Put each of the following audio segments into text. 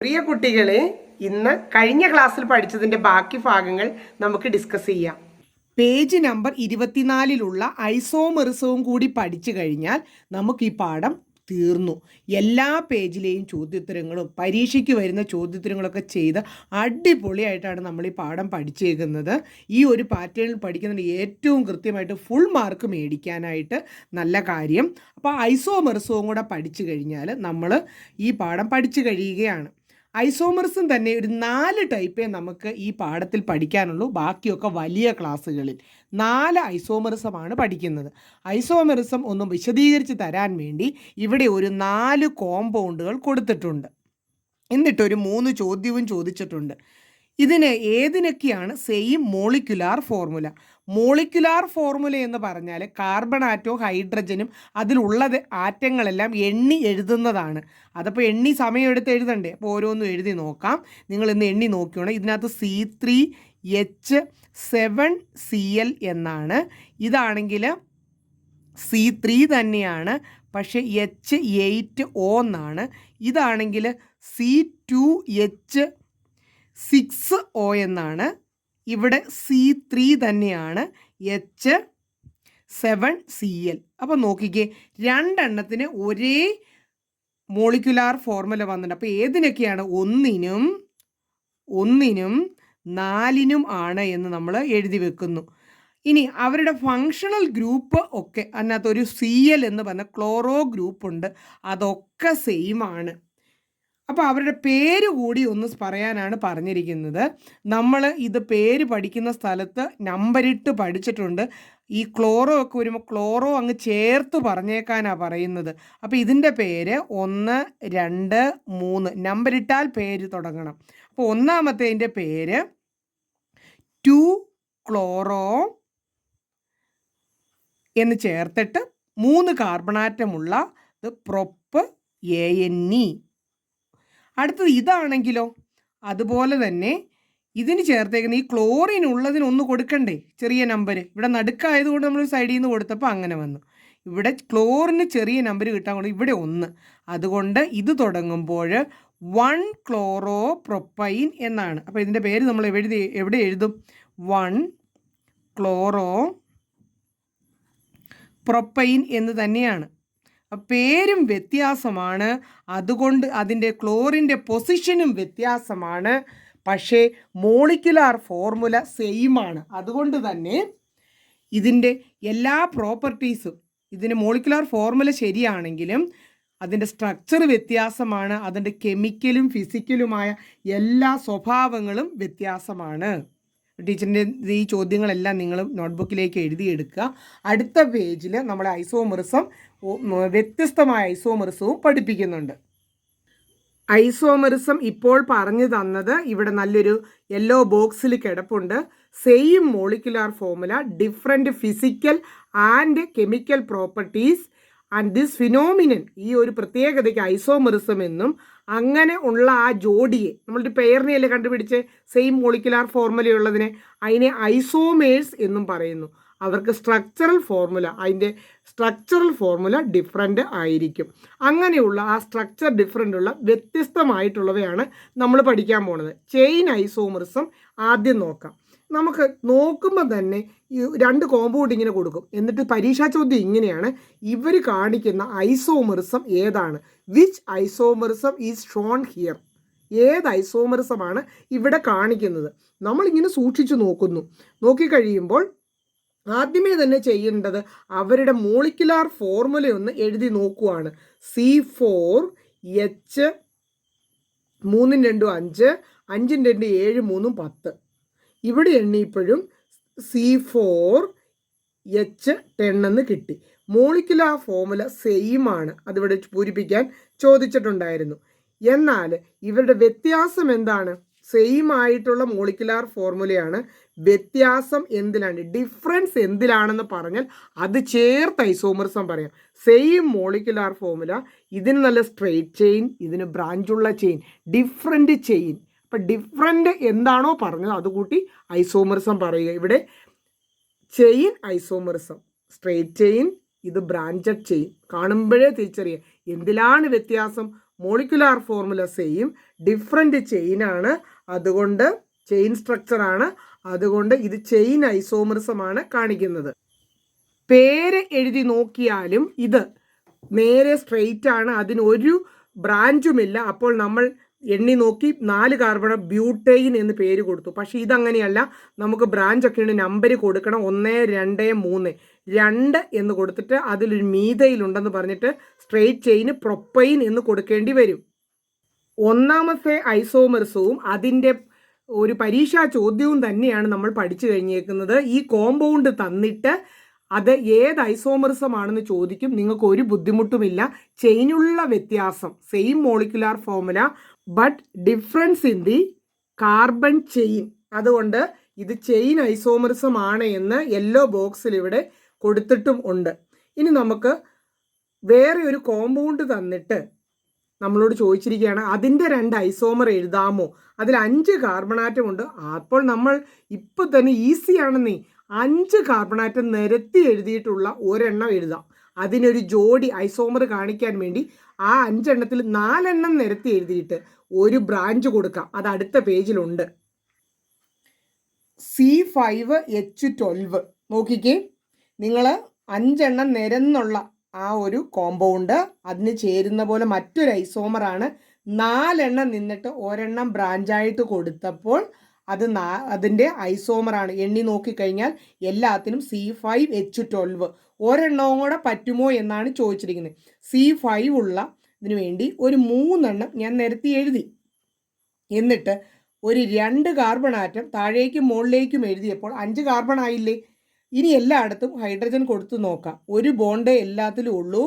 പ്രിയ കുട്ടികളെ ഇന്ന് കഴിഞ്ഞ ക്ലാസ്സിൽ പഠിച്ചതിന്റെ ബാക്കി ഭാഗങ്ങൾ നമുക്ക് ഡിസ്കസ് ചെയ്യാം. പേജ് നമ്പർ ഇരുപത്തിനാലിലുള്ള ഐസോമെറിസവും കൂടി പഠിച്ചു കഴിഞ്ഞാൽ നമുക്ക് ഈ പാഠം തീർന്നു. എല്ലാ പേജിലെയും ചോദ്യോത്തരങ്ങളും പരീക്ഷയ്ക്ക് വരുന്ന ചോദ്യോത്തരങ്ങളൊക്കെ ചെയ്ത് അടിപൊളിയായിട്ടാണ് നമ്മൾ ഈ പാഠം പഠിച്ചേക്കുന്നത്. ഈ ഒരു പാറ്റേണിൽ പഠിക്കുന്നതിന് ഏറ്റവും കൃത്യമായിട്ട് ഫുൾ മാർക്ക് മേടിക്കാനായിട്ട് നല്ല കാര്യം. അപ്പോൾ ഐസോമെറിസവും കൂടെ പഠിച്ചു കഴിഞ്ഞാൽ നമ്മൾ ഈ പാഠം പഠിച്ചു കഴിയുകയാണ്. ഐസോമറിസം തന്നെ ഒരു നാല് ടൈപ്പേ നമുക്ക് ഈ പാഠത്തിൽ പഠിക്കാനുള്ളൂ. ബാക്കിയൊക്കെ വലിയ ക്ലാസ്സുകളിൽ. നാല് ഐസോമറിസമാണ് പഠിക്കുന്നത്. ഐസോമറിസം ഒന്ന് വിശദീകരിച്ച് തരാൻ വേണ്ടി ഇവിടെ ഒരു നാല് കോമ്പൗണ്ടുകൾ കൊടുത്തിട്ടുണ്ട്. എന്നിട്ടൊരു മൂന്ന് ചോദ്യവും ചോദിച്ചിട്ടുണ്ട്. ഇതിന് ഏതിനൊക്കെയാണ് same molecular formula molecular formula എന്ന് പറഞ്ഞാൽ കാർബൺ ആറ്റോ ഹൈഡ്രജനും അതിലുള്ളത് ആറ്റങ്ങളെല്ലാം എണ്ണി എഴുതുന്നതാണ്. അതപ്പോൾ എണ്ണി സമയമെടുത്ത് എഴുതണ്ടേ? അപ്പോൾ ഓരോന്നും എഴുതി നോക്കാം. നിങ്ങൾ ഇന്ന് എണ്ണി നോക്കിയോണം ഇതിനകത്ത് C three H seven C L എന്നാണ്. ഇതാണെങ്കിൽ സി ത്രീ തന്നെയാണ്. പക്ഷേ എച്ച് എയ്റ്റ് ഒ എന്നാണ്. ഇതാണെങ്കിൽ C two H six O എന്നാണ്. ഇവിടെ സി ത്രീ തന്നെയാണ് എച്ച് സെവൻ സി എൽ അപ്പോൾ നോക്കിക്കേ രണ്ടെണ്ണത്തിന് ഒരേ മോളിക്കുലാർ ഫോർമുല വന്നിട്ടുണ്ട്. അപ്പോൾ ഏതിനൊക്കെയാണ്? ഒന്നിനും ഒന്നിനും നാലിനും ആണ് എന്ന് നമ്മൾ എഴുതി വെക്കുന്നു. ഇനി അവരുടെ ഫങ്ഷണൽ ഗ്രൂപ്പ് ഒക്കെ അതിനകത്ത് ഒരു സി എൽ എന്ന് പറഞ്ഞ ക്ലോറോ ഗ്രൂപ്പ് ഉണ്ട്. അതൊക്കെ സെയിം ആണ്. അപ്പോൾ അവരുടെ പേര് കൂടി ഒന്ന് പറയാനാണ് പറഞ്ഞിരിക്കുന്നത്. നമ്മൾ ഇത് പേര് പഠിക്കുന്ന സ്ഥലത്ത് നമ്പരിട്ട് പഠിച്ചിട്ടുണ്ട്. ഈ ക്ലോറോ ഒക്കെ വരുമ്പോൾ ക്ലോറോ അങ്ങ് ചേർത്ത് പറഞ്ഞേക്കാനാണ് പറയുന്നത്. അപ്പോൾ ഇതിന്റെ പേര് ഒന്ന് രണ്ട് മൂന്ന്. നമ്പരിട്ടാൽ പേര് തുടങ്ങണം. അപ്പോൾ ഒന്നാമത്തേന്റെ പേര് ടു ക്ലോറോ എന്ന് ചേർത്തിട്ട് മൂന്ന് കാർബണാറ്റമുള്ള പ്രൊപ്പ് എ എൻ ഇ അടുത്തത് ഇതാണെങ്കിലോ? അതുപോലെ തന്നെ ഇതിന് ചേർത്തേക്കുന്ന ഈ ക്ലോറിൻ ഉള്ളതിന് ഒന്ന് കൊടുക്കണ്ടേ? ചെറിയ നമ്പർ ഇവിടെ നടുക്കായതുകൊണ്ട് നമ്മൾ സൈഡിൽ നിന്ന് കൊടുത്തപ്പോൾ അങ്ങനെ വന്നു. ഇവിടെ ക്ലോറിന് ചെറിയ നമ്പർ കിട്ടാൻ കൊണ്ട് ഇവിടെ ഒന്ന്. അതുകൊണ്ട് ഇത് തുടങ്ങുമ്പോൾ വൺ ക്ലോറോ പ്രൊപ്പൈൻ എന്നാണ്. അപ്പോൾ ഇതിന്റെ പേര് നമ്മൾ എവിടെ എവിടെ എഴുതും? വൺ ക്ലോറോ പ്രൊപ്പൈൻ എന്ന് തന്നെയാണ്. പേരും വ്യത്യാസമാണ്. അതുകൊണ്ട് അതിന്റെ ക്ലോറിന്റെ പൊസിഷനും വ്യത്യാസമാണ്. പക്ഷേ മോളിക്കുലാർ ഫോർമുല സെയിം ആണ് അതുകൊണ്ട് തന്നെ ഇതിന്റെ എല്ലാ പ്രോപ്പർട്ടീസും ഇതിന്റെ മോളിക്കുലാർ ഫോർമുല ശരിയാണെങ്കിലും അതിന്റെ സ്ട്രക്ചർ വ്യത്യാസമാണ്. അതിന്റെ കെമിക്കലും ഫിസിക്കലുമായ എല്ലാ സ്വഭാവങ്ങളും വ്യത്യാസമാണ്. ടീച്ചറിന്റെ ഈ ചോദ്യങ്ങളെല്ലാം നിങ്ങൾ നോട്ട്ബുക്കിലേക്ക് എഴുതിയെടുക്കുക. അടുത്ത പേജിൽ നമ്മൾ ഐസോമെറിസം വ്യത്യസ്തമായ ഐസോമെറിസവും പഠിപ്പിക്കുന്നുണ്ട്. ഐസോമറിസം ഇപ്പോൾ പറഞ്ഞു തന്നത് ഇവിടെ നല്ലൊരു യെല്ലോ ബോക്സിൽ കിടപ്പുണ്ട്. Same molecular formula different physical and chemical properties and this phenomenon ഈ ഒരു പ്രത്യേകതയ്ക്ക് ഐസോമറിസം എന്നും അങ്ങനെ ഉള്ള ആ ജോഡിയെ നമ്മളൊരു പേരിനെയല്ലേ കണ്ടുപിടിച്ച്? സെയിം മോളിക്കുലാർ ഫോർമുലയുള്ളതിനെ അതിനെ ഐസോമേഴ്സ് എന്നും പറയുന്നു. അവർക്ക് സ്ട്രക്ചറൽ ഫോർമുല അതിന്റെ സ്ട്രക്ചറൽ ഫോർമുല ഡിഫറെന്റ് ആയിരിക്കും. അങ്ങനെയുള്ള ആ സ്ട്രക്ചർ ഡിഫറെന്റ് ഉള്ള വ്യത്യസ്തമായിട്ടുള്ളവയാണ് നമ്മൾ പഠിക്കാൻ പോണത്. ചെയിൻ ഐസോമറിസം ആദ്യം നോക്കാം. നമുക്ക് നോക്കുമ്പോൾ തന്നെ ഈ രണ്ട് കോമ്പൗണ്ട് ഇങ്ങനെ കൊടുക്കും. എന്നിട്ട് പരീക്ഷാ ചോദ്യം ഇങ്ങനെയാണ്. ഇവർ കാണിക്കുന്ന ഐസോമറിസം ഏതാണ്? Which isomerism is shown here ഏത് ഐസോമറിസമാണ് ഇവിടെ കാണിക്കുന്നത്. നമ്മളിങ്ങനെ സൂക്ഷിച്ചു നോക്കുന്നു. നോക്കിക്കഴിയുമ്പോൾ ആദ്യമേ തന്നെ ചെയ്യേണ്ടത് അവരുടെ മോളിക്കുലാർ ഫോർമുല ഒന്ന് എഴുതി നോക്കുവാണ്. സി ഫോർ എച്ച് മൂന്നും രണ്ടും അഞ്ച് അഞ്ചും രണ്ട് ഏഴ് മൂന്നും പത്ത്. ഇവിടെ എണ്ണിയപ്പോഴും സി ഫോർ എച്ച് ടെൻ എന്ന് കിട്ടി. മോളിക്കുലാർ ഫോർമുല സെയിം ആണ്. അതിവിടെ പൂരിപ്പിക്കാൻ ചോദിച്ചിട്ടുണ്ടായിരുന്നു. എന്നാൽ ഇവരുടെ വ്യത്യാസം എന്താണ്? സെയിം ആയിട്ടുള്ള മോളിക്കുലാർ ഫോർമുലയാണ് വ്യത്യാസം എന്തിലാണ്? ഡിഫറൻസ് എന്തിലാണെന്ന് പറഞ്ഞാൽ അത് ചേർത്ത് ഐസോമർസം പറയാം. സെയിം മോളിക്കുലാർ ഫോമുല ഇതിന് നല്ല സ്ട്രെയിറ്റ് ചെയിൻ ഇതിന് ബ്രാഞ്ചുള്ള ചെയിൻ ഡിഫറെന്റ് ചെയിൻ അപ്പം ഡിഫറെന്റ് എന്താണോ പറഞ്ഞത് അതുകൂട്ടി ഐസോമർസം പറയുക. ഇവിടെ ചെയിൻ ഐസോമർസം സ്ട്രെയിറ്റ് ചെയിൻ ഇത് ബ്രാഞ്ചഡ് ചെയിൻ കാണുമ്പോഴേ തിരിച്ചറിയാം. എന്തിലാണ് വ്യത്യാസം? മോളിക്കുലാർ ഫോർമുല സെയിം ഡിഫറെന്റ് ചെയിനാണ് അതുകൊണ്ട് ചെയിൻ സ്ട്രക്ചറാണ് അതുകൊണ്ട് ഇത് ചെയിൻ ഐസോമറിസമാണ് കാണിക്കുന്നത്. പേര് എഴുതി നോക്കിയാലും ഇത് നേരെ സ്ട്രെയിറ്റ് ആണ്. അതിന് ഒരു ബ്രാഞ്ചുമില്ല അപ്പോൾ നമ്മൾ എണ്ണി നോക്കി നാല് കാർബൺ ബ്യൂട്ടെയിൻ എന്ന് പേര് കൊടുത്തു. പക്ഷെ ഇതങ്ങനെയല്ല. നമുക്ക് ബ്രാഞ്ച് ഒക്കെ ഉണ്ട്. നമ്പർ കൊടുക്കണം. ഒന്ന് രണ്ട് മൂന്ന്. രണ്ട് എന്ന് കൊടുത്തിട്ട് അതിലൊരു മീതയിലുണ്ടെന്ന് പറഞ്ഞിട്ട് സ്ട്രെയിറ്റ് ചെയിന് പ്രൊപ്പൈൻ എന്ന് കൊടുക്കേണ്ടി വരും. ഒന്നാമത്തെ ഐസോമർസവും അതിന്റെ ഒരു പരീക്ഷാ ചോദ്യവും തന്നെയാണ് നമ്മൾ പഠിച്ചു കഴിഞ്ഞേക്കുന്നത്. ഈ കോമ്പൗണ്ട് തന്നിട്ട് അത് ഏത് ഐസോമറിസം ആണെന്ന് ചോദിക്കും. നിങ്ങൾക്ക് ഒരു ബുദ്ധിമുട്ടുമില്ല. ചെയിനുള്ള വ്യത്യാസം. Same molecular formula but difference in the carbon chain അതുകൊണ്ട് ഇത് ചെയിൻ ഐസോമറിസം ആണ് എന്ന് യെല്ലോ ബോക്സിൽ ഇവിടെ കൊടുത്തിട്ടും ഉണ്ട്. ഇനി നമുക്ക് വേറെ ഒരു കോമ്പൗണ്ട് തന്നിട്ട് നമ്മളോട് ചോദിച്ചിരിക്കുകയാണ് അതിന്റെ രണ്ട് ഐസോമർ എഴുതാമോ? അതിൽ അഞ്ച് കാർബണാറ്റം ഉണ്ട്. അപ്പോൾ നമ്മൾ ഇപ്പം തന്നെ ഈസിയാണെന്നേ അഞ്ച് കാർബണാറ്റം നിരത്തി എഴുതിയിട്ടുള്ള ഒരെണ്ണം എഴുതാം. അതിനൊരു ജോഡി ഐസോമർ കാണിക്കാൻ വേണ്ടി ആ അഞ്ചെണ്ണത്തിൽ നാലെണ്ണം നിരത്തി എഴുതിയിട്ട് ഒരു ബ്രാഞ്ച് കൊടുക്കാം. അത് അടുത്ത പേജിലുണ്ട്. C five H twelve. നോക്കിക്കേ. നിങ്ങൾ അഞ്ചെണ്ണം നിരന്നുള്ള ആ ഒരു കോമ്പൗണ്ട്. അതിന് ചേരുന്ന പോലെ മറ്റൊരു ഐസോമറാണ്. നാലെണ്ണം നിന്നിട്ട് ഒരെണ്ണം ബ്രാഞ്ചായിട്ട് കൊടുത്തപ്പോൾ അത് നാ അതിന്റെ ഐസോമറാണ്. എണ്ണി നോക്കിക്കഴിഞ്ഞാൽ എല്ലാത്തിനും സി ഫൈവ് എച്ച് ട്വൽവ്. ഒരെണ്ണവും കൂടെ പറ്റുമോ എന്നാണ് ചോദിച്ചിരിക്കുന്നത്. സി ഫൈവ് ഉള്ള ഇതിനു വേണ്ടി ഒരു മൂന്നെണ്ണം ഞാൻ നിരത്തി എഴുതി. എന്നിട്ട് ഒരു രണ്ട് കാർബൺ ആറ്റം താഴേക്കും മുകളിലേക്കും എഴുതിയപ്പോൾ അഞ്ച് കാർബൺ ആയില്ലേ ഇനി എല്ലായിടത്തും ഹൈഡ്രജൻ കൊടുത്തു നോക്കാം. ഒരു ബോണ്ടേ എല്ലാത്തിലും ഉള്ളൂ.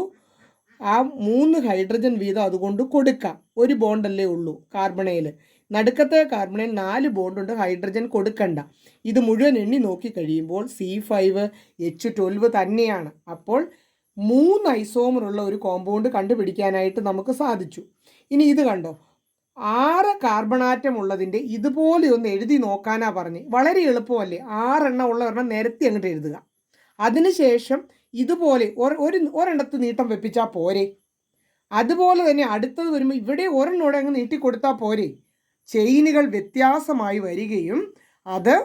ആ മൂന്ന് ഹൈഡ്രജൻ വീതം അതുകൊണ്ട് കൊടുക്കാം. ഒരു ബോണ്ടല്ലേ ഉള്ളൂ കാർബണയിൽ നടുക്കത്തെ കാർബണിൽ നാല് ബോണ്ടുണ്ട് ഹൈഡ്രജൻ കൊടുക്കണ്ട. ഇത് മുഴുവൻ എണ്ണി നോക്കി കഴിയുമ്പോൾ സി ഫൈവ് എച്ച് ട്വൽവ് തന്നെയാണ്. അപ്പോൾ മൂന്ന് ഐസോമറുള്ള ഒരു കോമ്പൗണ്ട് കണ്ടുപിടിക്കാനായിട്ട് നമുക്ക് സാധിച്ചു. ഇനി ഇത് കണ്ടോ? ആറ് കാർബണാറ്റം ഉള്ളതിന്റെ ഇതുപോലെ ഒന്ന് എഴുതി നോക്കാനാ പറഞ്ഞ്. വളരെ എളുപ്പമല്ലേ? ആറെണ്ണം ഉള്ള ഒരെണ്ണം നിരത്തി അങ്ങോട്ട് എഴുതുക. അതിനുശേഷം ഇതുപോലെ ഒരു ഒരെണ്ണത്ത് നീട്ടം വെപ്പിച്ചാൽ പോരെ. അതുപോലെ തന്നെ അടുത്തത് വരുമ്പോൾ ഇവിടെ ഒരെണ്ണോടെ അങ്ങ് നീട്ടി കൊടുത്താൽ പോരെ. ചെയിനുകൾ വ്യത്യാസമായി വരികയും അത്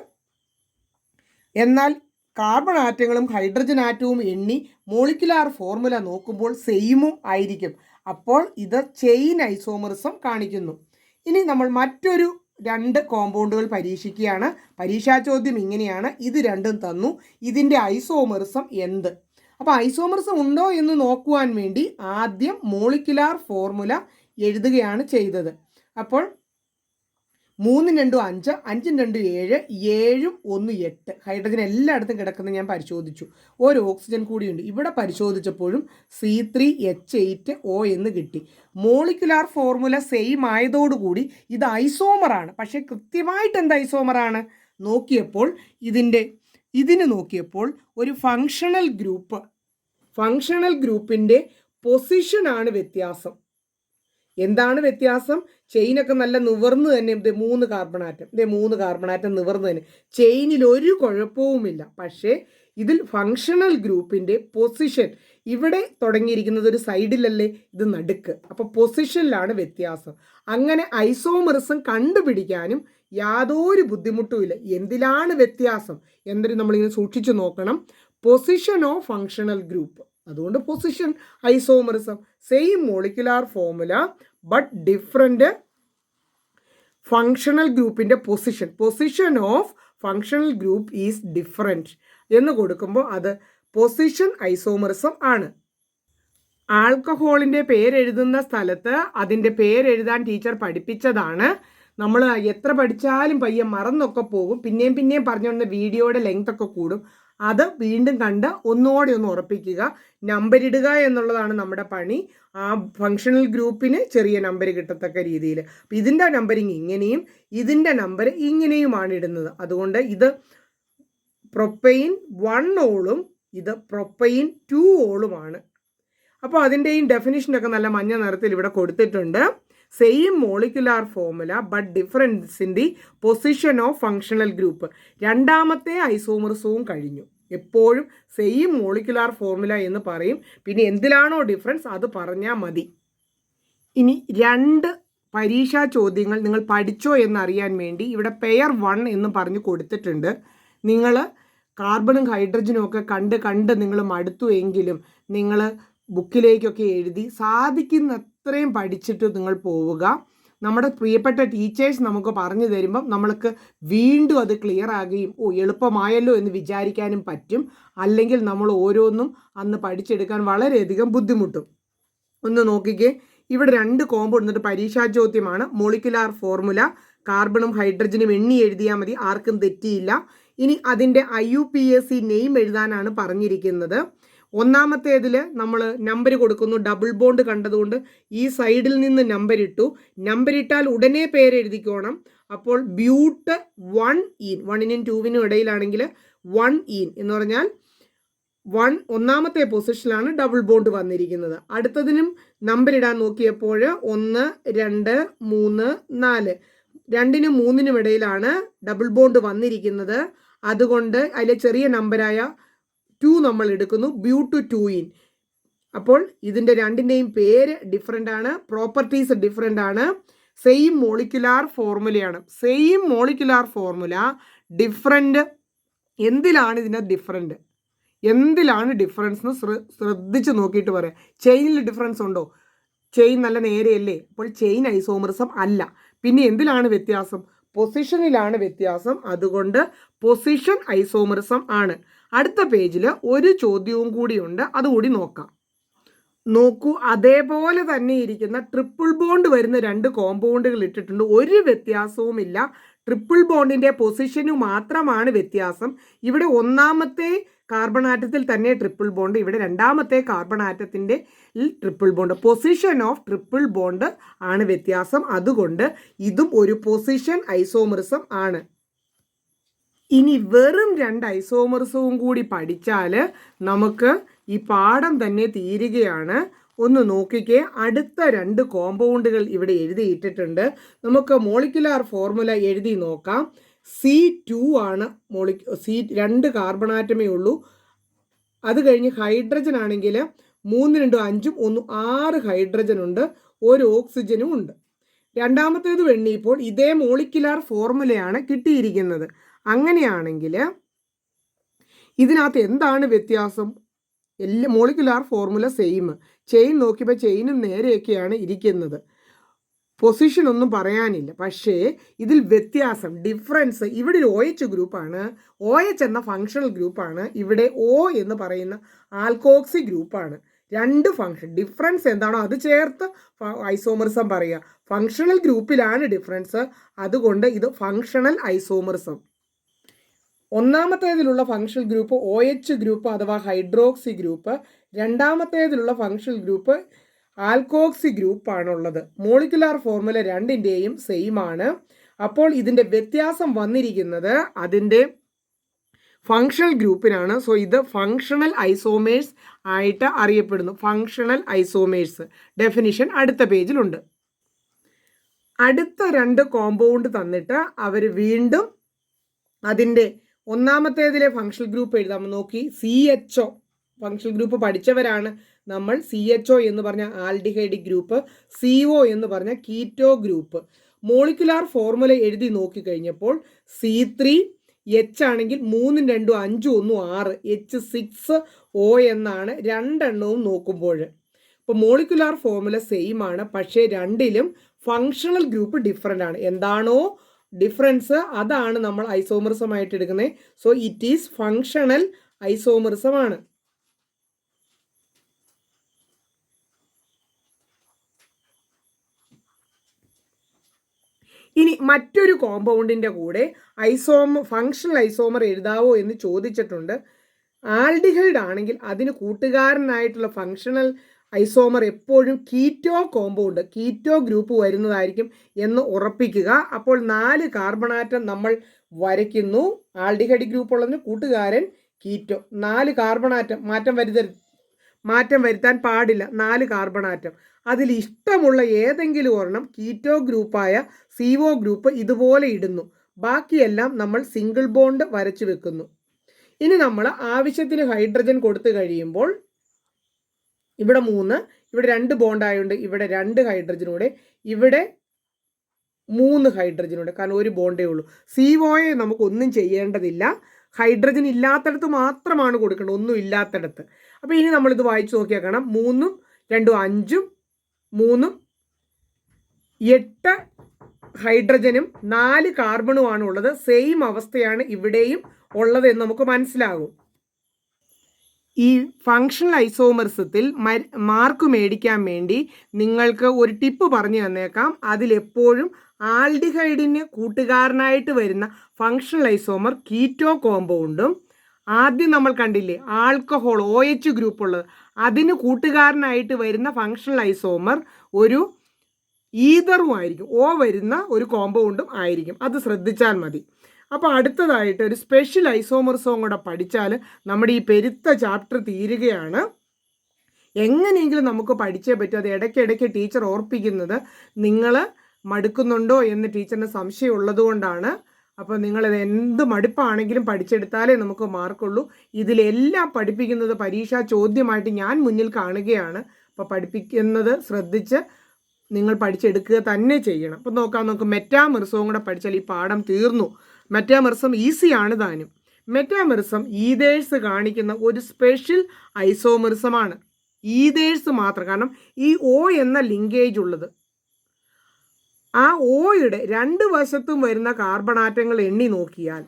എന്നാൽ കാർബൺ ആറ്റങ്ങളും ഹൈഡ്രജൻ ആറ്റവും എണ്ണി മോളിക്കുലാർ ഫോർമുല നോക്കുമ്പോൾ സെയിമും ആയിരിക്കും. അപ്പോൾ ഇത് ചെയിൻ ഐസോമറിസം കാണിക്കുന്നു. ഇനി നമ്മൾ മറ്റൊരു രണ്ട് കോമ്പൗണ്ടുകൾ പരീക്ഷിക്കുകയാണ്. പരീക്ഷാ ചോദ്യം ഇങ്ങനെയാണ്. ഇത് രണ്ടും തന്നു. ഇതിന്റെ ഐസോമറിസം എന്ത്? അപ്പോൾ ഐസോമറിസം ഉണ്ടോ എന്ന് നോക്കുവാൻ വേണ്ടി ആദ്യം മോളിക്കുലാർ ഫോർമുല എഴുതുകയാണ് ചെയ്തത്. അപ്പോൾ മൂന്നും രണ്ടും അഞ്ച് അഞ്ചും രണ്ടും ഏഴ് ഏഴും ഒന്ന് എട്ട്. ഹൈഡ്രജൻ എല്ലായിടത്തും കിടക്കുന്നത് ഞാൻ പരിശോധിച്ചു. ഒരു ഓക്സിജൻ കൂടിയുണ്ട്. ഇവിടെ പരിശോധിച്ചപ്പോഴും C three H eight O എന്ന് കിട്ടി. മോളിക്കുലാർ ഫോർമുല സെയിം ആയതോടുകൂടി ഇത് ഐസോമറാണ് പക്ഷേ കൃത്യമായിട്ട് എന്ത് ഐസോമറാണ് നോക്കിയപ്പോൾ ഇതിന്റെ ഇതിന് നോക്കിയപ്പോൾ ഒരു ഫങ്ഷണൽ ഗ്രൂപ്പ് ഫങ്ഷണൽ ഗ്രൂപ്പിന്റെ പൊസിഷനാണ് വ്യത്യാസം. എന്താണ് വ്യത്യാസം? ചെയിനൊക്കെ നല്ല നിവർന്ന് തന്നെ ഇത് മൂന്ന് കാർബൺ ആറ്റം ഇതേ മൂന്ന് കാർബൺ ആറ്റം നിവർന്ന് തന്നെ. ചെയിനിൽ ഒരു കുഴപ്പവുമില്ല. പക്ഷേ ഇതിൽ ഫങ്ഷണൽ ഗ്രൂപ്പിന്റെ പൊസിഷൻ ഇവിടെ തുടങ്ങിയിരിക്കുന്നത് ഒരു സൈഡിലല്ലേ ഇത് നടുക്ക്. അപ്പോൾ പൊസിഷനിലാണ് വ്യത്യാസം. അങ്ങനെ ഐസോമറിസം കണ്ടുപിടിക്കാനും യാതൊരു ബുദ്ധിമുട്ടുമില്ല. എന്തിലാണ് വ്യത്യാസം? എന്നൊരു നമ്മളിങ്ങനെ സൂക്ഷിച്ചു നോക്കണം. പൊസിഷൻ ഓഫ് ഫങ്ഷണൽ ഗ്രൂപ്പ് അതുകൊണ്ട് position isomerism same molecular formula but different functional ഗ്രൂപ്പിന്റെ position position of functional group is different എന്ന് കൊടുക്കുമ്പോൾ അത് പൊസിഷൻ ഐസോമറിസം ആണ്. ആൽക്കഹോളിന്റെ പേരെഴുതുന്ന സ്ഥലത്ത് അതിന്റെ പേരെഴുതാൻ ടീച്ചർ പഠിപ്പിച്ചതാണ്. നമ്മൾ എത്ര പഠിച്ചാലും പയ്യെ മറന്നൊക്കെ പോകും. പിന്നെയും പിന്നെയും പറഞ്ഞുകൊണ്ട് വീഡിയോയുടെ ലെങ്ത് ഒക്കെ കൂടും. അത് വീണ്ടും കണ്ട് ഒന്നുകൂടെ ഒന്ന് ഉറപ്പിക്കുക. നമ്പരിടുക എന്നുള്ളതാണ് നമ്മുടെ പണി. ആ ഫങ്ഷണൽ ഗ്രൂപ്പിന് ചെറിയ നമ്പർ കിട്ടത്തക്ക രീതിയിൽ അപ്പം ഇതിന്റെ നമ്പറിങ് ഇങ്ങനെയും ഇതിന്റെ നമ്പർ ഇങ്ങനെയുമാണ് ഇടുന്നത്. അതുകൊണ്ട് ഇത് പ്രൊപ്പൈൻ വൺ ഓളും ഇത് പ്രൊപ്പൈൻ ടു ഓളുമാണ്. അപ്പോൾ അതിന്റെയും ഡെഫിനിഷനൊക്കെ നല്ല മഞ്ഞ നിറത്തിൽ ഇവിടെ കൊടുത്തിട്ടുണ്ട്. Same molecular formula but difference in the position of functional group രണ്ടാമത്തെ ഐസോമർസവും കഴിഞ്ഞു. എപ്പോഴും സെയിം മോളിക്കുലാർ ഫോർമുല എന്ന് പറയും. പിന്നെ എന്തിലാണോ ഡിഫറൻസ് അത് പറഞ്ഞാൽ മതി. ഇനി രണ്ട് പരീക്ഷാ ചോദ്യങ്ങൾ നിങ്ങൾ പഠിച്ചോ എന്നറിയാൻ വേണ്ടി ഇവിടെ പെയർ വൺ എന്ന് പറഞ്ഞ് കൊടുത്തിട്ടുണ്ട്. നിങ്ങൾ കാർബണും ഹൈഡ്രജനും ഒക്കെ കണ്ട് കണ്ട് നിങ്ങൾ മടുത്തു എങ്കിലും നിങ്ങൾ ബുക്കിലേക്കൊക്കെ എഴുതി സാധിക്കുന്നത്രയും പഠിച്ചിട്ട് നിങ്ങൾ പോവുക. നമ്മുടെ പ്രിയപ്പെട്ട ടീച്ചേഴ്സ് നമുക്ക് പറഞ്ഞു തരുമ്പം നമ്മൾക്ക് വീണ്ടും അത് ക്ലിയർ ആകുകയും ഓ എളുപ്പമായല്ലോ എന്ന് വിചാരിക്കാനും പറ്റും. അല്ലെങ്കിൽ നമ്മൾ ഓരോന്നും അന്ന് പഠിച്ചെടുക്കാൻ വളരെയധികം ബുദ്ധിമുട്ടും. ഒന്ന് നോക്കിക്കേ ഇവിടെ രണ്ട് കോമ്പ് എന്നിട്ട് പരീക്ഷാ ചോദ്യമാണ് മോളിക്കുലാർ ഫോർമുല കാർബണും ഹൈഡ്രജനും എണ്ണി എഴുതിയാൽ മതി. ആർക്കും തെറ്റിയില്ല. ഇനി അതിന്റെ I U P A C name എഴുതാനാണ് പറഞ്ഞിരിക്കുന്നത്. ഒന്നാമത്തേതിൽ നമ്മൾ നമ്പർ കൊടുക്കുന്നു ഡബിൾ ബോണ്ട് കണ്ടതുകൊണ്ട് ഈ സൈഡിൽ നിന്ന് നമ്പർ ഇട്ടു. നമ്പർ ഇട്ടാൽ ഉടനെ പേര് എഴുതിക്കോണം. അപ്പോൾ ബ്യൂട്ട് വൺ ഈൻ വണ്ണിനും ടൂവിനും ഇടയിലാണെങ്കിൽ വൺ ഈൻ എന്ന് പറഞ്ഞാൽ വൺ ഒന്നാമത്തെ പൊസിഷനിലാണ് ഡബിൾ ബോണ്ട് വന്നിരിക്കുന്നത്. അടുത്തതിനും നമ്പർ ഇടാൻ നോക്കിയപ്പോൾ ഒന്ന് രണ്ട് മൂന്ന് നാല്. രണ്ടിനും മൂന്നിനും ഇടയിലാണ് ഡബിൾ ബോണ്ട് വന്നിരിക്കുന്നത്. അതുകൊണ്ട് അതിലെ ചെറിയ നമ്പരായ ടു നമ്മൾ എടുക്കുന്നു ബ്യൂ ടു ടു ഇൻ അപ്പോൾ ഇതിന്റെ രണ്ടിന്റെയും പേര് ഡിഫറെന്റ് ആണ് പ്രോപ്പർട്ടീസ് ഡിഫറെന്റ് ആണ്. സെയിം മോളിക്കുലാർ ഫോർമുലയാണ് സെയിം മോളിക്കുലാർ ഫോർമുല ഡിഫറെന്റ് എന്തിലാണ് ഇതിന്റെ ഡിഫറെന്റ് എന്തിലാണ് ഡിഫറൻസ് എന്ന് ശ്ര ശ്രദ്ധിച്ച് നോക്കിയിട്ട് പറയാം. ചെയിനിൽ ഡിഫറൻസ് ഉണ്ടോ? ചെയിൻ നല്ല നേരെയല്ലേ? അപ്പോൾ ചെയിൻ ഐസോമറിസം അല്ല. പിന്നെ എന്തിലാണ് വ്യത്യാസം? പൊസിഷനിലാണ് വ്യത്യാസം. അതുകൊണ്ട് പൊസിഷൻ ഐസോമറിസം ആണ്. അടുത്ത പേജിൽ ഒരു ചോദ്യവും കൂടിയുണ്ട് അതുകൂടി നോക്കാം. നോക്കൂ അതേപോലെ തന്നെ ഇരിക്കുന്ന ട്രിപ്പിൾ ബോണ്ട് വരുന്ന രണ്ട് കോമ്പൗണ്ടുകൾ ഇട്ടിട്ടുണ്ട്. ഒരു വ്യത്യാസവുമില്ല. ട്രിപ്പിൾ ബോണ്ടിന്റെ പൊസിഷനു മാത്രമാണ് വ്യത്യാസം. ഇവിടെ ഒന്നാമത്തെ കാർബൺ ആറ്റത്തിൽ തന്നെ ട്രിപ്പിൾ ബോണ്ട് ഇവിടെ രണ്ടാമത്തെ carbon ആറ്റത്തിന്റെ triple bond position of triple bond ആണ് വ്യത്യാസം. അതുകൊണ്ട് ഇതും ഒരു പൊസിഷൻ ഐസോമറിസം ആണ്. ഇനി വെറും രണ്ട് ഐസോമർസവും കൂടി പഠിച്ചാൽ നമുക്ക് ഈ പാഠം തന്നെ തീരുകയാണ്. ഒന്ന് നോക്കിക്കേ അടുത്ത രണ്ട് കോമ്പൗണ്ടുകൾ ഇവിടെ എഴുതിയിട്ടിട്ടുണ്ട്. നമുക്ക് മോളിക്കുലാർ ഫോർമുല എഴുതി നോക്കാം. സി ടു ആണ് മോളി സി രണ്ട് കാർബൺ ആറ്റമേ ഉള്ളൂ. അത് കഴിഞ്ഞ് ഹൈഡ്രജൻ ആണെങ്കിൽ മൂന്ന് രണ്ടും അഞ്ചും ഒന്നും ആറ് ഹൈഡ്രജൻ ഉണ്ട് ഒരു ഓക്സിജനും ഉണ്ട്. രണ്ടാമത്തേത് വെണ്ണിപ്പോൾ ഇതേ മോളിക്കുലാർ ഫോർമുലയാണ് കിട്ടിയിരിക്കുന്നത്. അങ്ങനെയാണെങ്കിൽ ഇതിനകത്ത് എന്താണ് വ്യത്യാസം? എല്ലാ മോളിക്കുലാർ ഫോർമുല സെയിം ചെയിൻ നോക്കിയപ്പോൾ ചെയിനും നേരെയൊക്കെയാണ് ഇരിക്കുന്നത്. പൊസിഷൻ ഒന്നും പറയാനില്ല. പക്ഷേ ഇതിൽ വ്യത്യാസം ഡിഫറൻസ് ഇവിടെ ഒരു ഒ എച്ച് ഗ്രൂപ്പാണ് ഒ എച്ച് എന്ന ഫങ്ഷണൽ ഗ്രൂപ്പാണ് ഇവിടെ ഒ എന്ന് പറയുന്ന ആൽക്കോക്സി ഗ്രൂപ്പാണ് രണ്ട് ഫങ്ഷൻ ഡിഫറൻസ് എന്താണോ അത് ചേർത്ത് ഐസോമറിസം പറയുക. ഫങ്ഷണൽ ഗ്രൂപ്പിലാണ് ഡിഫറൻസ് അതുകൊണ്ട് ഇത് functional isomerism ഒന്നാമത്തേതിലുള്ള functional group O H group അഥവാ ഹൈഡ്രോക്സി ഗ്രൂപ്പ് രണ്ടാമത്തേതിലുള്ള ഫങ്ഷണൽ ഗ്രൂപ്പ് ആൽക്കോക്സി ഗ്രൂപ്പാണുള്ളത് മോളിക്കുലാർ ഫോർമുല രണ്ടിന്റെയും സെയിം ആണ്. അപ്പോൾ ഇതിന്റെ വ്യത്യാസം വന്നിരിക്കുന്നത് അതിന്റെ ഫങ്ഷണൽ ഗ്രൂപ്പിനാണ് സോ ഇത് ഫങ്ഷണൽ ഐസോമേഴ്സ് ആയിട്ട് അറിയപ്പെടുന്നു. ഫങ്ഷണൽ ഐസോമേഴ്സ് ഡെഫിനിഷൻ അടുത്ത പേജിലുണ്ട് അടുത്ത രണ്ട് കോമ്പൗണ്ട് തന്നിട്ട് അവർ വീണ്ടും അതിന്റെ ഒന്നാമത്തേതിലെ ഫങ്ഷണൽ ഗ്രൂപ്പ് എഴുതാം. നോക്കി C H O functional group പഠിച്ചവരാണ് നമ്മൾ സി എച്ച് ഒ എന്ന് പറഞ്ഞ ആൽഡിഹൈഡ് ഗ്രൂപ്പ് സി ഒ എന്ന് പറഞ്ഞ കീറ്റോ ഗ്രൂപ്പ്. മോളിക്കുലാർ ഫോർമുല എഴുതി നോക്കിക്കഴിഞ്ഞപ്പോൾ സി ത്രീ എച്ച് ആണെങ്കിൽ മൂന്നും രണ്ടും അഞ്ചും ഒന്നും ആറ് എച്ച് സിക്സ് ഒ എന്നാണ് രണ്ടെണ്ണവും നോക്കുമ്പോൾ. ഇപ്പോൾ മോളിക്കുലാർ ഫോർമുല സെയിം ആണ് പക്ഷേ രണ്ടിലും ഫങ്ഷണൽ ഗ്രൂപ്പ് ഡിഫറെന്റ് ആണ്. എന്താണോ ഡിഫറൻസ് അതാണ് നമ്മൾ ഐസോമറിസം ആയിട്ട് എടുക്കുന്നത് so it is functional isomerism ആണ്. ഇനി മറ്റൊരു കോമ്പൗണ്ടിന്റെ കൂടെ ഐസോമ ഫങ്ഷണൽ ഐസോമർ എഴുതാവോ എന്ന് ചോദിച്ചിട്ടുണ്ട്. ആൽഡിഹൈഡ് ആണെങ്കിൽ അതിന് കൂട്ടുകാരനായിട്ടുള്ള ഫങ്ഷണൽ ഐസോമർ എപ്പോഴും കീറ്റോ കോമ്പൗണ്ട് കീറ്റോ ഗ്രൂപ്പ് വരുന്നതായിരിക്കും എന്ന് ഉറപ്പിക്കുക. അപ്പോൾ നാല് കാർബണാറ്റം നമ്മൾ വരയ്ക്കുന്നു. ആൾഡിഹൈഡ് ഗ്രൂപ്പ് ഉള്ളതിന് കൂട്ടുകാരൻ കീറ്റോ. നാല് കാർബണാറ്റം മാറ്റം വരുത്തരുത് മാറ്റം വരുത്താൻ പാടില്ല. നാല് കാർബണാറ്റം. അതിൽ ഇഷ്ടമുള്ള ഏതെങ്കിലും ഒരെണ്ണം കീറ്റോ ഗ്രൂപ്പായ സി ഒ ഗ്രൂപ്പ് ഇതുപോലെ ഇടുന്നു. ബാക്കിയെല്ലാം നമ്മൾ സിംഗിൾ ബോണ്ട് വരച്ചു വെക്കുന്നു. ഇനി നമ്മൾ ആവശ്യത്തിന് ഹൈഡ്രജൻ കൊടുത്തു കഴിയുമ്പോൾ ഇവിടെ മൂന്ന് ഇവിടെ രണ്ട് ബോണ്ട് ആയതുകൊണ്ട് ഇവിടെ രണ്ട് ഹൈഡ്രജനൂടെ ഇവിടെ മൂന്ന് ഹൈഡ്രജനൂടെ കാരണം ഒരു ബോണ്ടേ ഉള്ളൂ. സി ഒയെ നമുക്കൊന്നും ചെയ്യേണ്ടതില്ല. ഹൈഡ്രജൻ ഇല്ലാത്തടത്ത് മാത്രമാണ് കൊടുക്കേണ്ടത് ഒന്നും ഇല്ലാത്തടത്ത്. അപ്പോൾ ഇനി നമ്മളിത് വായിച്ചു നോക്കിയാൽ കാണാം. മൂന്നും രണ്ടും അഞ്ചും മൂന്നും എട്ട് ഹൈഡ്രജനും നാല് കാർബണുമാണ് ഉള്ളത് സെയിം അവസ്ഥയാണ് ഇവിടെയും ഉള്ളതെന്ന് നമുക്ക് മനസ്സിലാകും. ഈ ഫങ്ഷണൽ ഐസോമർസത്തിൽ മാർക്ക് മേടിക്കാൻ വേണ്ടി നിങ്ങൾക്ക് ഒരു ടിപ്പ് പറഞ്ഞു തന്നേക്കാം. അതിലെപ്പോഴും ആൽഡിഹൈഡിന് കൂട്ടുകാരനായിട്ട് വരുന്ന ഫങ്ഷണൽ ഐസോമർ കീറ്റോ കോമ്പൗണ്ടും ആദ്യം നമ്മൾ കണ്ടില്ലേ ആൽക്കഹോൾ ഒ എച്ച് ഗ്രൂപ്പ് ഉള്ളത്. അതിന് കൂട്ടുകാരനായിട്ട് വരുന്ന ഫങ്ഷണൽ ഐസോമർ ഒരു ഈതറും ആയിരിക്കും. ഓ വരുന്ന ഒരു കോമ്പൗണ്ടും ആയിരിക്കും. അത് ശ്രദ്ധിച്ചാൽ മതി. അപ്പോൾ അടുത്തതായിട്ട് ഒരു സ്പെഷ്യൽ ഐസോമർസവും കൂടെ പഠിച്ചാൽ നമ്മുടെ ഈ പെരുത്ത ചാപ്റ്റർ തീരുകയാണ്. എങ്ങനെയെങ്കിലും നമുക്ക് പഠിച്ചേ പറ്റും. അത് ഇടയ്ക്കിടയ്ക്ക് ടീച്ചർ ഓർപ്പിക്കുന്നത് നിങ്ങൾ മടുക്കുന്നുണ്ടോ എന്ന് ടീച്ചറിന് സംശയം ഉള്ളതുകൊണ്ടാണ്. അപ്പോൾ നിങ്ങളിത് എന്ത് മടുപ്പാണെങ്കിലും പഠിച്ചെടുത്താലേ നമുക്ക് മാർക്കുള്ളൂ ഇതിലെല്ലാം പഠിപ്പിക്കുന്നത് പരീക്ഷാ ചോദ്യമായിട്ട് ഞാൻ മുന്നിൽ കാണുകയാണ്. അപ്പോൾ പഠിപ്പിക്കുന്നത് ശ്രദ്ധിച്ച് നിങ്ങൾ പഠിച്ചെടുക്കുക തന്നെ ചെയ്യണം. അപ്പോൾ നോക്കാം നമുക്ക് മെറ്റാമെർസവും കൂടെ പഠിച്ചാൽ ഈ പാഠം തീർന്നു. മെറ്റാമെർസം ഈസിയാണ് താനും. മെറ്റാമെറിസം ഈതേഴ്സ് കാണിക്കുന്ന ഒരു സ്പെഷ്യൽ ഐസോമെറിസമാണ്. ഈതേഴ്സ് മാത്രം കാരണം ഈ ഒ എന്ന ലിങ്കേജ് ഉള്ളത്. ആ ഓയുടെ രണ്ട് വശത്തും വരുന്ന കാർബൺ കാർബണാറ്റങ്ങൾ എണ്ണി നോക്കിയാൽ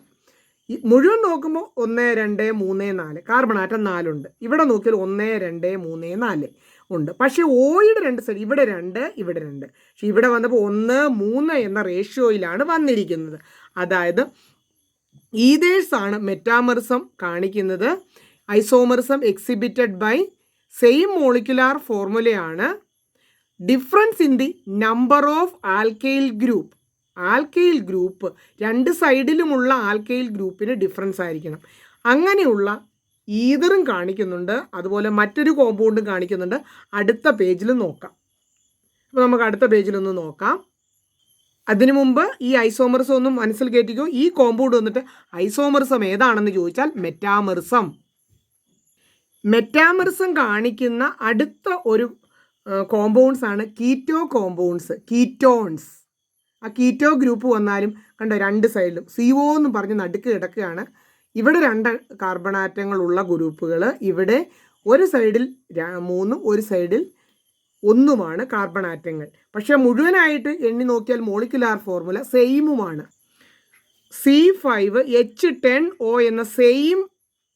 മുഴുവൻ നോക്കുമ്പോൾ ഒന്ന് രണ്ട് മൂന്ന് നാല്. കാർബണാറ്റം നാലുണ്ട്. ഇവിടെ നോക്കിയാൽ ഒന്ന് രണ്ട് മൂന്ന് നാല്. ഉണ്ട്. പക്ഷേ ഓയുടെ രണ്ട് സൈഡ് ഇവിടെ രണ്ട് ഇവിടെ രണ്ട്. പക്ഷെ ഇവിടെ വന്നപ്പോൾ ഒന്ന് മൂന്ന് എന്ന റേഷ്യോയിലാണ് വന്നിരിക്കുന്നത്. അതായത് ഈതേഴ്സ് ആണ് മെറ്റാമറിസം കാണിക്കുന്നത്. Isomerism exhibited by same molecular ഫോർമുലയാണ് difference in the number of alkyl group alkyl group രണ്ട് സൈഡിലുമുള്ള ആൽക്കെയിൽ ഗ്രൂപ്പിന് ഡിഫറൻസ് ആയിരിക്കണം. അങ്ങനെയുള്ള ഈതറും കാണിക്കുന്നുണ്ട്. അതുപോലെ മറ്റൊരു കോമ്പൗണ്ടും കാണിക്കുന്നുണ്ട്. അടുത്ത പേജിൽ നോക്കാം. അപ്പോൾ നമുക്ക് അടുത്ത പേജിലൊന്ന് നോക്കാം. അതിനു മുമ്പ് ഈ ഐസോമെറിസം ഒന്നും മനസ്സിൽ കയറ്റിക്കോ ഈ കോമ്പൗണ്ട് വന്നിട്ട് ഐസോമർസം ഏതാണെന്ന് ചോദിച്ചാൽ മെറ്റാമർസം മെറ്റാമർസം കാണിക്കുന്ന അടുത്ത ഒരു കോമ്പൗണ്ട്സ് ആണ് കീറ്റോ കോമ്പൗണ്ട്സ് കീറ്റോൺസ് ആ കീറ്റോ ഗ്രൂപ്പ് വന്നാലും കണ്ടോ രണ്ട് സൈഡിലും സി ഒ എന്ന് പറഞ്ഞ് നടുക്ക് കിടക്കുകയാണ്. ഇവിടെ രണ്ട് കാർബണാറ്റങ്ങളുള്ള ഗ്രൂപ്പുകൾ ഇവിടെ ഒരു സൈഡിൽ മൂന്നും ഒരു സൈഡിൽ ഒന്നുമാണ് കാർബൺ ആറ്റങ്ങൾ പക്ഷേ മുഴുവനായിട്ട് എണ്ണി നോക്കിയാൽ molecular formula സെയിമുമാണ്. C five H ten O എന്ന സെയിം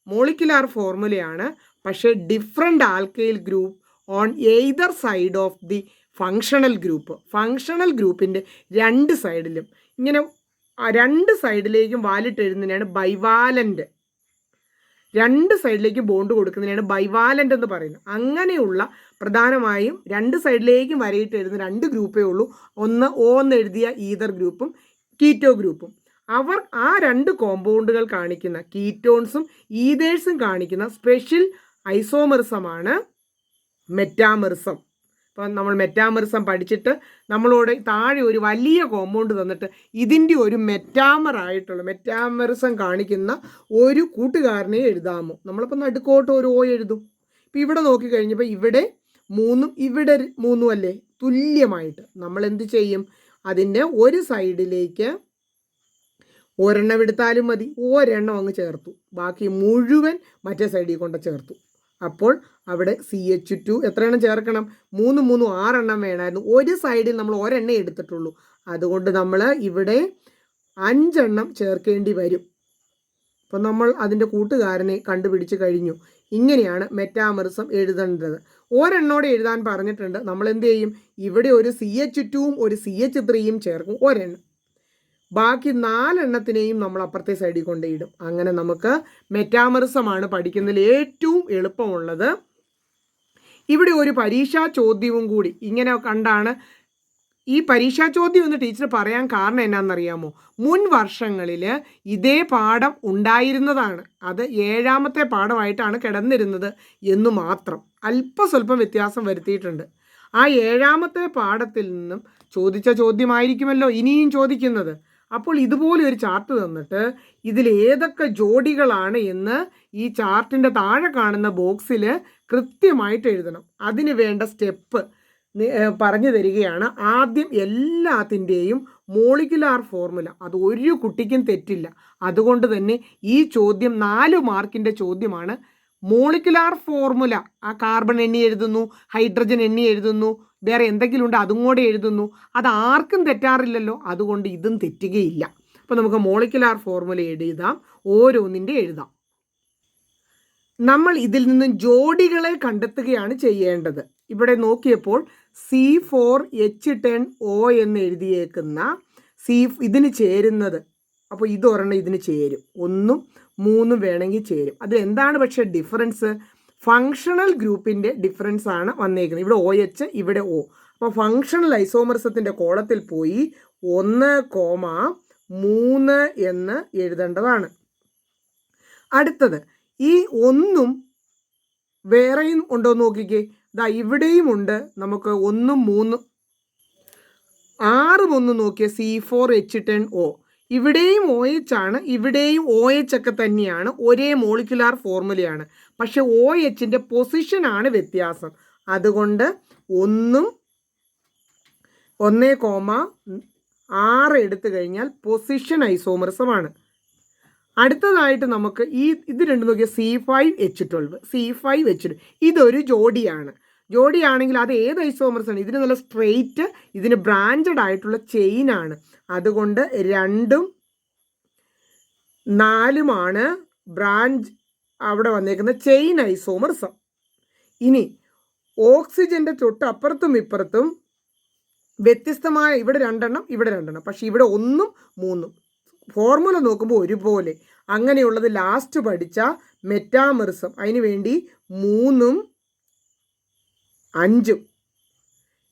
മോളിക്കുലാർ ഫോർമുലയാണ്. പക്ഷേ different alkyl group on either side of the functional group. Functional ഗ്രൂപ്പിന്റെ രണ്ട് സൈഡിലും ഇങ്ങനെ രണ്ട് സൈഡിലേക്കും വാലിട്ട് എഴുതുന്നതിനാണ് ബൈവാലന്റ് രണ്ട് സൈഡിലേക്ക് ബോണ്ട് കൊടുക്കുന്നതിനാണ് ബൈവാലന്റ് എന്ന് പറയുന്നത്. അങ്ങനെയുള്ള പ്രധാനമായും രണ്ട് സൈഡിലേക്കും വരയിട്ട് എഴുതുന്ന രണ്ട് ഗ്രൂപ്പേ ഉള്ളൂ. ഒന്ന് ഓ എന്ന് എഴുതിയ ഈതർ ഗ്രൂപ്പും കീറ്റോ ഗ്രൂപ്പും. അവർ ആ രണ്ട് കോമ്പൗണ്ടുകൾ കാണിക്കുന്ന കീറ്റോൺസും ഈതേഴ്സും കാണിക്കുന്ന സ്പെഷ്യൽ ഐസോമെറിസമാണ് മെറ്റാമെറിസം ഇപ്പം നമ്മൾ മെറ്റാമറിസം പഠിച്ചിട്ട് നമ്മളോട് താഴെ ഒരു വലിയ കോമ്പൗണ്ട് തന്നിട്ട് ഇതിന്റെ ഒരു മെറ്റാമറായിട്ടുള്ള മെറ്റാമറിസം കാണിക്കുന്ന ഒരു കൂട്ടുകാരനെ എഴുതാമോ? നമ്മളിപ്പോൾ നടുക്കോട്ട് ഒരു ഓ എഴുതും. ഇപ്പം ഇവിടെ നോക്കിക്കഴിഞ്ഞപ്പോൾ ഇവിടെ മൂന്നും ഇവിടെ മൂന്നും അല്ലേ? തുല്യമായിട്ട് നമ്മൾ എന്ത് ചെയ്യും? അതിന്റെ ഒരു സൈഡിലേക്ക് ഒരെണ്ണം എടുത്താലും മതി. ഒരെണ്ണം അങ്ങ് ചേർത്തു. ബാക്കി മുഴുവൻ മറ്റേ സൈഡിൽ കൊണ്ട് ചേർത്തു. അപ്പോൾ അവിടെ സി എച്ച് ടു എണ്ണം ചേർക്കണം? മൂന്ന് മൂന്നും ആറെണ്ണം വേണമായിരുന്നു. ഒരു സൈഡിൽ നമ്മൾ ഒരെണ്ണേ എടുത്തിട്ടുള്ളൂ. അതുകൊണ്ട് നമ്മൾ ഇവിടെ അഞ്ചെണ്ണം ചേർക്കേണ്ടി വരും. അപ്പം നമ്മൾ അതിന്റെ കൂട്ടുകാരനെ കണ്ടുപിടിച്ച് കഴിഞ്ഞു. ഇങ്ങനെയാണ് മെറ്റാമറിസം എഴുതേണ്ടത്. ഒരെണ്ണോടെ എഴുതാൻ പറഞ്ഞിട്ടുണ്ട്. നമ്മൾ എന്ത് ചെയ്യും? ഇവിടെ ഒരു സി എച്ച് ടുവും ഒരു സി എച്ച് ത്രീയും ചേർക്കും. ഒരെണ്ണം. ബാക്കി നാലെണ്ണത്തിനെയും നമ്മൾ അപ്പുറത്തെ സൈഡിൽ കൊണ്ടിടും അങ്ങനെ നമുക്ക് മെറ്റാമറിസമാണ് പഠിക്കുന്നതിൽ ഏറ്റവും എളുപ്പമുള്ളത്. ഇവിടെ ഒരു പരീക്ഷാ ചോദ്യവും കൂടി ഇങ്ങനെ കണ്ടാണ്. ഈ പരീക്ഷാ ചോദ്യം എന്ന് ടീച്ചർ പറയാൻ കാരണം എന്നാണെന്നറിയാമോ? മുൻ വർഷങ്ങളിൽ ഇതേ പാഠം ഉണ്ടായിരുന്നതാണ്. അത് ഏഴാമത്തെ പാഠമായിട്ടാണ് കിടന്നിരുന്നത് എന്ന് മാത്രം. അല്പസ്വല്പം വ്യത്യാസം വരുത്തിയിട്ടുണ്ട്. ആ ഏഴാമത്തെ പാഠത്തിൽ നിന്നും ചോദിച്ച ചോദ്യമായിരിക്കുമല്ലോ ഇനിയും ചോദിക്കുന്നത്. അപ്പോൾ ഇതുപോലെ ഒരു ചാർട്ട് തന്നിട്ട് ഇതിൽ ഏതൊക്കെ ജോഡികളാണ് എന്ന് ഈ ചാർട്ടിന്റെ താഴെ കാണുന്ന ബോക്സിൽ കൃത്യമായിട്ട് എഴുതണം. അതിന് വേണ്ട സ്റ്റെപ്പ് പറഞ്ഞു തരികയാണ്. ആദ്യം എല്ലാത്തിന്റെയും മോളിക്കുലാർ ഫോർമുല അത് ഒരു കുട്ടിക്കും തെറ്റില്ല. അതുകൊണ്ട് തന്നെ ഈ ചോദ്യം നാല് മാർക്കിന്റെ ചോദ്യമാണ്. മോളിക്കുലാർ ഫോർമുല ആ കാർബൺ എണ്ണി എഴുതുന്നു ഹൈഡ്രജൻ എണ്ണി എഴുതുന്നു വേറെ എന്തെങ്കിലും ഉണ്ട് അതും കൂടെ എഴുതുന്നു. അത് ആർക്കും തെറ്റാറില്ലല്ലോ. അതുകൊണ്ട് ഇതും തെറ്റുകയില്ല. അപ്പോൾ നമുക്ക് മോളിക്കുലാർ ഫോർമുല എഴുതാം. ഓരോന്നിന്റെ എഴുതാം. നമ്മൾ ഇതിൽ നിന്നും ജോഡികളെ കണ്ടെത്തുകയാണ് ചെയ്യേണ്ടത്. ഇവിടെ നോക്കിയപ്പോൾ C four H ten O എന്ന് എഴുതിയേക്കുന്ന സി ഇതിന് ചേരുന്നത്. അപ്പോൾ ഇതൊരെണ്ണം ഇതിന് ചേരും. ഒന്നും മൂന്നും വേണമെങ്കിൽ ചേരും. അതിൽ എന്താണ് പക്ഷേ ഡിഫറൻസ് ഫങ്ഷണൽ ഗ്രൂപ്പിന്റെ ഡിഫറൻസ് ആണ് വന്നേക്കുന്നത്. ഇവിടെ ഒ എച്ച് ഇവിടെ ഒ അപ്പോൾ ഫങ്ഷണൽ ഐസോമർസത്തിന്റെ കോളത്തിൽ പോയി ഒന്ന് കോമ മൂന്ന് എന്ന് എഴുതേണ്ടതാണ്. അടുത്തത് ഈ ഒന്നും വേറെയും ഉണ്ടോ നോക്കിക്കേ. ഇതാ ഇവിടെയും ഉണ്ട്. നമുക്ക് ഒന്നും മൂന്നും ആറും ഒന്ന് നോക്കിയ C four H ten O ഇവിടെയും ഒ എച്ച് ആണ് ഇവിടെയും ഒ എച്ച് ഒക്കെ തന്നെയാണ് ഒരേ മോളിക്കുലാർ ഫോർമുലയാണ് പക്ഷെ ഒ എച്ചിന്റെ പൊസിഷനാണ് വ്യത്യാസം. അതുകൊണ്ട് ഒന്നും ഒന്നേ കോമ ആറ് എടുത്തു കഴിഞ്ഞാൽ പൊസിഷൻ ഐസോമർസമാണ് അടുത്തതായിട്ട് നമുക്ക് ഈ ഇത് രണ്ടും നോക്കിയാൽ C five H twelve C five H ഇതൊരു ജോഡിയാണ്. ജോഡിയാണെങ്കിൽ അത് ഏത് ഐസോമർസ് ആണ്? ഇതിന് നല്ല സ്ട്രെയിറ്റ് ഇതിന് ബ്രാഞ്ചഡ് ആയിട്ടുള്ള ചെയിൻ ആണ്. അതുകൊണ്ട് രണ്ടും നാലുമാണ് ബ്രാഞ്ച് അവിടെ വന്നേക്കുന്ന ചെയിൻ ഐസോമർസം ഇനി ഓക്സിജന്റെ തൊട്ട് അപ്പുറത്തും ഇപ്പുറത്തും വ്യത്യസ്തമായ ഇവിടെ രണ്ടെണ്ണം ഇവിടെ രണ്ടെണ്ണം. പക്ഷേ ഇവിടെ ഒന്നും മൂന്നും. ഫോർമുല നോക്കുമ്പോൾ ഒരുപോലെ. അങ്ങനെയുള്ളത് ലാസ്റ്റ് പഠിച്ച മെറ്റാമെറിസം അതിനുവേണ്ടി മൂന്നും അഞ്ചും.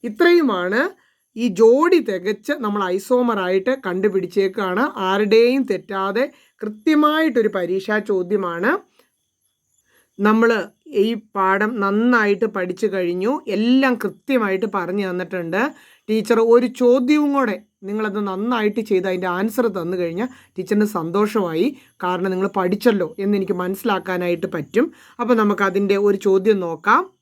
ഇത്രയുമാണ് ഈ ജോഡി തികച്ച് നമ്മൾ ഐസോമറായിട്ട് കണ്ടുപിടിച്ചേക്കാണ്. ആരുടെയും തെറ്റാതെ കൃത്യമായിട്ടൊരു പരീക്ഷാ ചോദ്യമാണ്. നമ്മൾ ഈ പാഠം നന്നായിട്ട് പഠിച്ചു കഴിഞ്ഞു. എല്ലാം കൃത്യമായിട്ട് പറഞ്ഞു തന്നിട്ടുണ്ട്. ടീച്ചർ ഒരു ചോദ്യവും കൂടെ നിങ്ങളത് നന്നായിട്ട് ചെയ്ത് അതിന്റെ ആൻസർ തന്നു കഴിഞ്ഞാൽ ടീച്ചറിന് സന്തോഷമായി. കാരണം നിങ്ങൾ പഠിച്ചല്ലോ എന്ന് എനിക്ക് മനസ്സിലാക്കാനായിട്ട് പറ്റും. അപ്പോൾ നമുക്കതിന്റെ ഒരു ചോദ്യം നോക്കാം.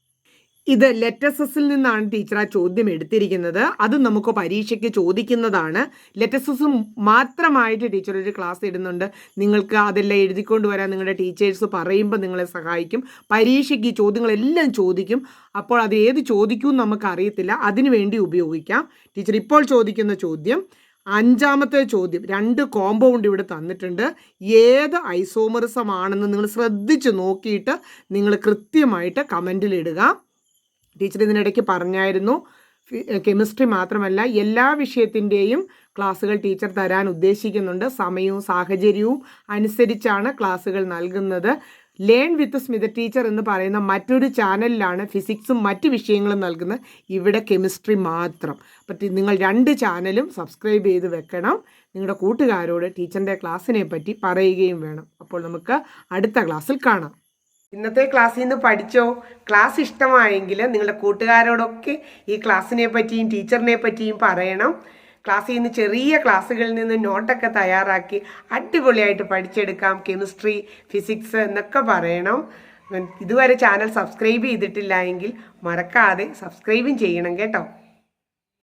ഇത് ലെറ്റസസിൽ നിന്നാണ് ടീച്ചർ ആ ചോദ്യം എടുത്തിരിക്കുന്നത്. അത് നമുക്ക് പരീക്ഷയ്ക്ക് ചോദിക്കുന്നതാണ്. ലെറ്റസസ് മാത്രമായിട്ട് ടീച്ചർ ഒരു ക്ലാസ് ഇടുന്നുണ്ട്. നിങ്ങൾക്ക് അതെല്ലാം എഴുതിക്കൊണ്ട് വരാൻ നിങ്ങളുടെ ടീച്ചേഴ്സ് പറയുമ്പോൾ നിങ്ങളെ സഹായിക്കും. പരീക്ഷയ്ക്ക് ഈ ചോദ്യങ്ങളെല്ലാം ചോദിക്കും. അപ്പോൾ അത് ഏത് ചോദിക്കും നമുക്ക് അറിയത്തില്ല. അതിനുവേണ്ടി ഉപയോഗിക്കാം. ടീച്ചർ ഇപ്പോൾ ചോദിക്കുന്ന ചോദ്യം അഞ്ചാമത്തെ ചോദ്യം രണ്ട് കോമ്പൗണ്ട് ഇവിടെ തന്നിട്ടുണ്ട്. ഏത് ഐസോമറിസമാണെന്ന് നിങ്ങൾ ശ്രദ്ധിച്ച് നോക്കിയിട്ട് നിങ്ങൾ കൃത്യമായിട്ട് കമന്റിൽ ഇടുക. ടീച്ചർ ഇതിനിടയ്ക്ക് പറഞ്ഞായിരുന്നു. കെമിസ്ട്രി മാത്രമല്ല എല്ലാ വിഷയത്തിന്റെയും ക്ലാസ്സുകൾ ടീച്ചർ തരാൻ ഉദ്ദേശിക്കുന്നുണ്ട്. സമയവും സാഹചര്യവും അനുസരിച്ചാണ് ക്ലാസ്സുകൾ നൽകുന്നത്. ലേൺ വിത്ത് സ്മിത ടീച്ചർ എന്ന് പറയുന്ന മറ്റൊരു ചാനലിലാണ് ഫിസിക്സും മറ്റ് വിഷയങ്ങളും നൽകുന്നത്. ഇവിടെ കെമിസ്ട്രി മാത്രം. അപ്പം നിങ്ങൾ രണ്ട് ചാനലും സബ്സ്ക്രൈബ് ചെയ്ത് വെക്കണം. നിങ്ങളുടെ കൂട്ടുകാരോട് ടീച്ചറിന്റെ ക്ലാസ്സിനെ പറ്റി പറയുകയും വേണം. അപ്പോൾ നമുക്ക് അടുത്ത ക്ലാസ്സിൽ കാണാം. ഇന്നത്തെ ക്ലാസ്സിൽ നിന്ന് പഠിച്ചോ? ക്ലാസ് ഇഷ്ടമായെങ്കിൽ നിങ്ങളുടെ കൂട്ടുകാരോടൊക്കെ ഈ ക്ലാസ്സിനെ പറ്റിയും ടീച്ചറിനെ പറ്റിയും പറയണം. ക്ലാസ്സിൽ നിന്ന് ചെറിയ ക്ലാസ്സുകളിൽ നിന്ന് നോട്ടൊക്കെ തയ്യാറാക്കി അടിപൊളിയായിട്ട് പഠിച്ചെടുക്കാം. കെമിസ്ട്രി ഫിസിക്സ് എന്നൊക്കെ പറയണം. ഇതുവരെ ചാനൽ സബ്സ്ക്രൈബ് ചെയ്തിട്ടില്ല എങ്കിൽ മറക്കാതെ സബ്സ്ക്രൈബും ചെയ്യണം കേട്ടോ.